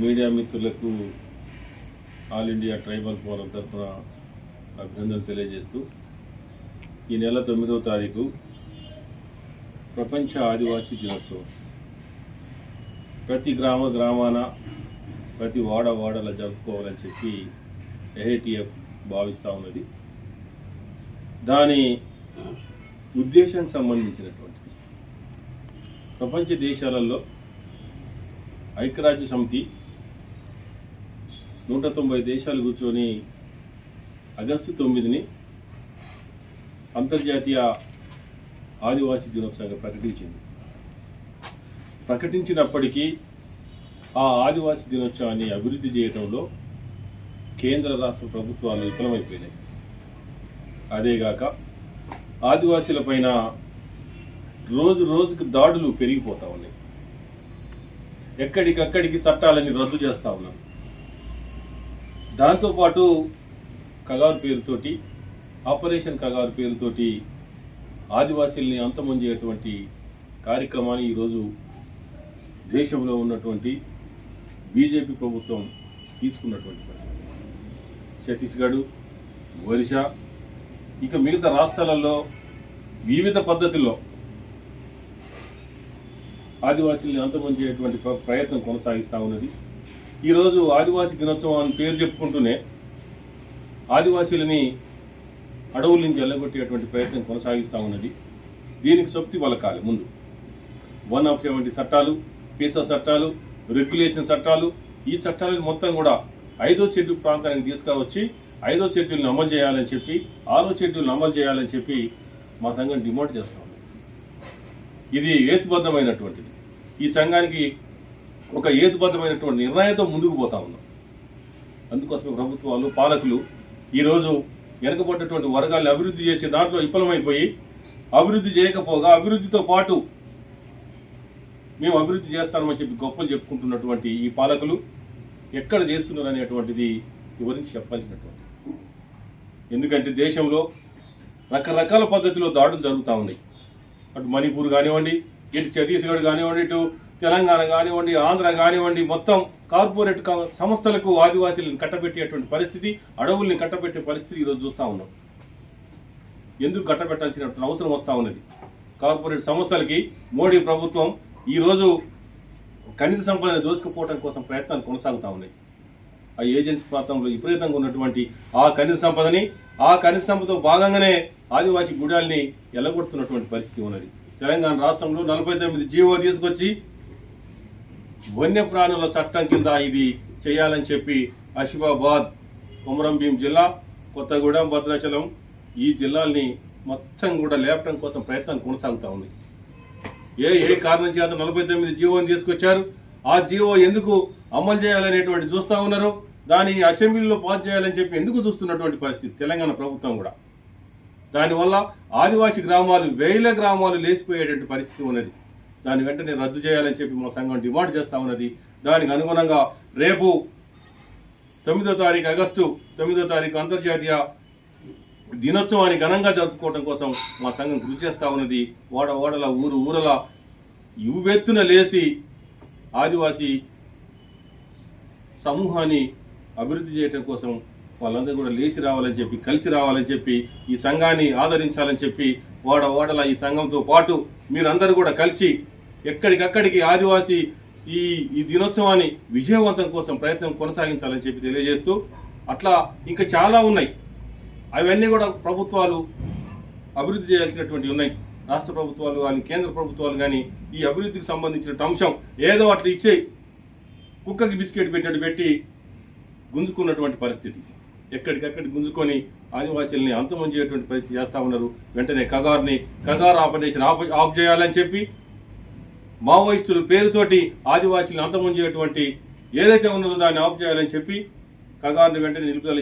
Media మిత్రులకు all India tribal forum తరఫున అభినందనలు తెలియజేస్తూ ఈ నెల తొమ్మిదవ తారీఖు ప్రపంచ ఆదివాసీ దినోత్సవం. ప్రతి గ్రామ గ్రామాన ప్రతి వాడ వాడలా జరుపుకోవాలని చెప్పి ఎహెటిఎఫ్ భావిస్తూ ఉన్నది. దాని ఉద్దేశానికి సంబంధించినటువంటిది. ప్రపంచ దేశాలలో ఐక్యరాజ్య సమితి నూట తొంభై దేశాలు కూర్చొని ఆగస్టు తొమ్మిదిని అంతర్జాతీయ ఆదివాసీ దినోత్సవంగా ప్రకటించింది. ప్రకటించినప్పటికీ ఆ ఆదివాసీ దినోత్సవాన్ని అభివృద్ధి చేయడంలో కేంద్ర రాష్ట్ర ప్రభుత్వాలు విఫలమైపోయినాయి. అదేగాక ఆదివాసీల పైన రోజు రోజుకు దాడులు పెరిగిపోతా ఉన్నాయి. ఎక్కడికక్కడికి చట్టాలని రద్దు చేస్తా ఉన్నారు. దాంతోపాటు కగారు పేరుతోటి ఆపరేషన్ కగారు పేరుతోటి ఆదివాసీల్ని అంతమొందేటువంటి కార్యక్రమాన్ని ఈరోజు దేశంలో ఉన్నటువంటి బీజేపీ ప్రభుత్వం తీసుకున్నటువంటి పరిస్థితి. ఛత్తీస్గఢ్ ఒరిస్సా ఇక మిగతా రాష్ట్రాలలో వివిధ పద్ధతుల్లో ఆదివాసీల్ని అంతమొందేటువంటి ప్ర- ప్రయత్నం కొనసాగిస్తూ ఉన్నది. ఈరోజు ఆదివాసీ దినోత్సవం అని పేరు చెప్పుకుంటూనే ఆదివాసీలని అడవుల నుంచి వెళ్ళగొట్టేటువంటి ప్రయత్నం కొనసాగిస్తూ ఉన్నది. దీనికి శక్తి పలకాలి ముందు. వన్ ఆఫ్ సెవెంటీ చట్టాలు పీసా చట్టాలు రెగ్యులేషన్ చట్టాలు ఈ చట్టాలను మొత్తం కూడా ఐదో షెడ్యూల్ ప్రాంతానికి తీసుకువచ్చి ఐదో షెడ్యూల్ని అమలు చేయాలని చెప్పి ఆరో షెడ్యూల్ని అమలు చేయాలని చెప్పి మా సంఘం డిమాండ్ చేస్తా ఉంది. ఇది ఏతుబద్ధమైనటువంటిది ఈ సంఘానికి ఒక ఏతుబద్ధమైనటువంటి నిర్ణయంతో ముందుకు పోతా ఉన్నాం. అందుకోసమే ప్రభుత్వాలు పాలకులు ఈరోజు వెనకబడ్డటువంటి వర్గాల్ని అభివృద్ధి చేసే దాంట్లో విఫలమైపోయి అభివృద్ధి చేయకపోగా అభివృద్ధితో పాటు మేము అభివృద్ధి చేస్తామని చెప్పి గొప్పలు చెప్పుకుంటున్నటువంటి ఈ పాలకులు ఎక్కడ చేస్తున్నారు అనేటువంటిది వివరించి చెప్పాల్సినటువంటి. ఎందుకంటే దేశంలో రకరకాల పద్ధతిలో దాడులు జరుగుతూ ఉన్నాయి. అటు మణిపూర్ కానివ్వండి ఇటు ఛత్తీస్గఢ్ కానివ్వండి ఇటు తెలంగాణ కానివ్వండి ఆంధ్ర కానివ్వండి మొత్తం కార్పొరేట్ సంస్థలకు ఆదివాసీలను కట్టబెట్టేటువంటి పరిస్థితి అడవుల్ని కట్టబెట్టే పరిస్థితి ఈరోజు చూస్తూ ఉన్నాం. ఎందుకు కట్టబెట్టాల్సిన అవసరం వస్తూ ఉన్నది? కార్పొరేట్ సంస్థలకి మోడీ ప్రభుత్వం ఈరోజు ఖనిజ సంపదను దోసుకుపోవడం కోసం ప్రయత్నాలు కొనసాగుతూ ఉన్నాయి. ఆ ఏజెన్సీ ప్రాంతంలో విపరీతంగా ఉన్నటువంటి ఆ ఖనిజ సంపదని ఆ ఖనిజ సంపదతో భాగంగానే ఆదివాసీ గుడాల్ని ఎల్లగొడుతున్నటువంటి పరిస్థితి ఉన్నది. తెలంగాణ రాష్ట్రంలో నలభై తొమ్మిది జీవో తీసుకొచ్చి వన్యప్రాణుల చట్టం కింద ఇది చేయాలని చెప్పి ఆసిఫాబాద్ కొమరంభీం జిల్లా కొత్తగూడెం భద్రాచలం ఈ జిల్లాల్ని మొత్తం కూడా లేపడం కోసం ప్రయత్నం కొనసాగుతా ఉంది. ఏ ఏ కారణం చేత నలభై తొమ్మిది జీవోని తీసుకొచ్చారు? ఆ జీవో ఎందుకు అమలు చేయాలనేటువంటి చూస్తూ ఉన్నారు. దాన్ని అసెంబ్లీలో పాస్ చేయాలని చెప్పి ఎందుకు చూస్తున్నటువంటి పరిస్థితి తెలంగాణ ప్రభుత్వం కూడా. దానివల్ల ఆదివాసీ గ్రామాలు వేల గ్రామాలు లేచిపోయేటువంటి పరిస్థితి ఉన్నది. దాని వెంటనే రద్దు చేయాలని చెప్పి మా సంఘం డిమాండ్ చేస్తా ఉన్నది. దానికి అనుగుణంగా రేపు తొమ్మిదో తారీఖు ఆగస్టు తొమ్మిదో తారీఖు అంతర్జాతీయ దినోత్సవాన్ని ఘనంగా జరుపుకోవడం కోసం మా సంఘం కృషి చేస్తూ ఉన్నది. ఓడ ఓడల ఊరు ఊరల యువెత్తున లేచి ఆదివాసీ సమూహాన్ని అభివృద్ధి చేయటం కోసం వాళ్ళందరూ కూడా లేచి రావాలని చెప్పి కలిసి రావాలని చెప్పి ఈ సంఘాన్ని ఆదరించాలని చెప్పి ఓడ ఓడల ఈ సంఘంతో పాటు మీరందరూ కూడా కలిసి ఎక్కడికక్కడికి ఆదివాసీ ఈ ఈ దినోత్సవాన్ని విజయవంతం కోసం ప్రయత్నం కొనసాగించాలని చెప్పి తెలియజేస్తూ అట్లా ఇంకా చాలా ఉన్నాయి. అవన్నీ కూడా ప్రభుత్వాలు అభివృద్ధి చేయాల్సినటువంటి ఉన్నాయి. రాష్ట్ర ప్రభుత్వాలు కానీ కేంద్ర ప్రభుత్వాలు కానీ ఈ అభివృద్ధికి సంబంధించిన అంశం ఏదో అట్లా ఇచ్చే కుక్కకి బిస్కెట్ పెట్టినట్టు పెట్టి గుంజుకున్నటువంటి పరిస్థితి. ఎక్కడికక్కడ గుంజుకొని ఆదివాసీల్ని చేయటువంటి పరిస్థితి చేస్తా ఉన్నారు. వెంటనే కగార్ని కగార్ ఆపరేషన్ ఆప్ ఆఫ్ చేయాలని చెప్పి మావోయిస్టుల పేరుతోటి ఆదివాసీలను అంతమొందేటువంటి ఏదైతే ఉన్నదో దాన్ని ఆఫ్ చేయాలని చెప్పి కగార్ని వెంటనే నిలుపుదల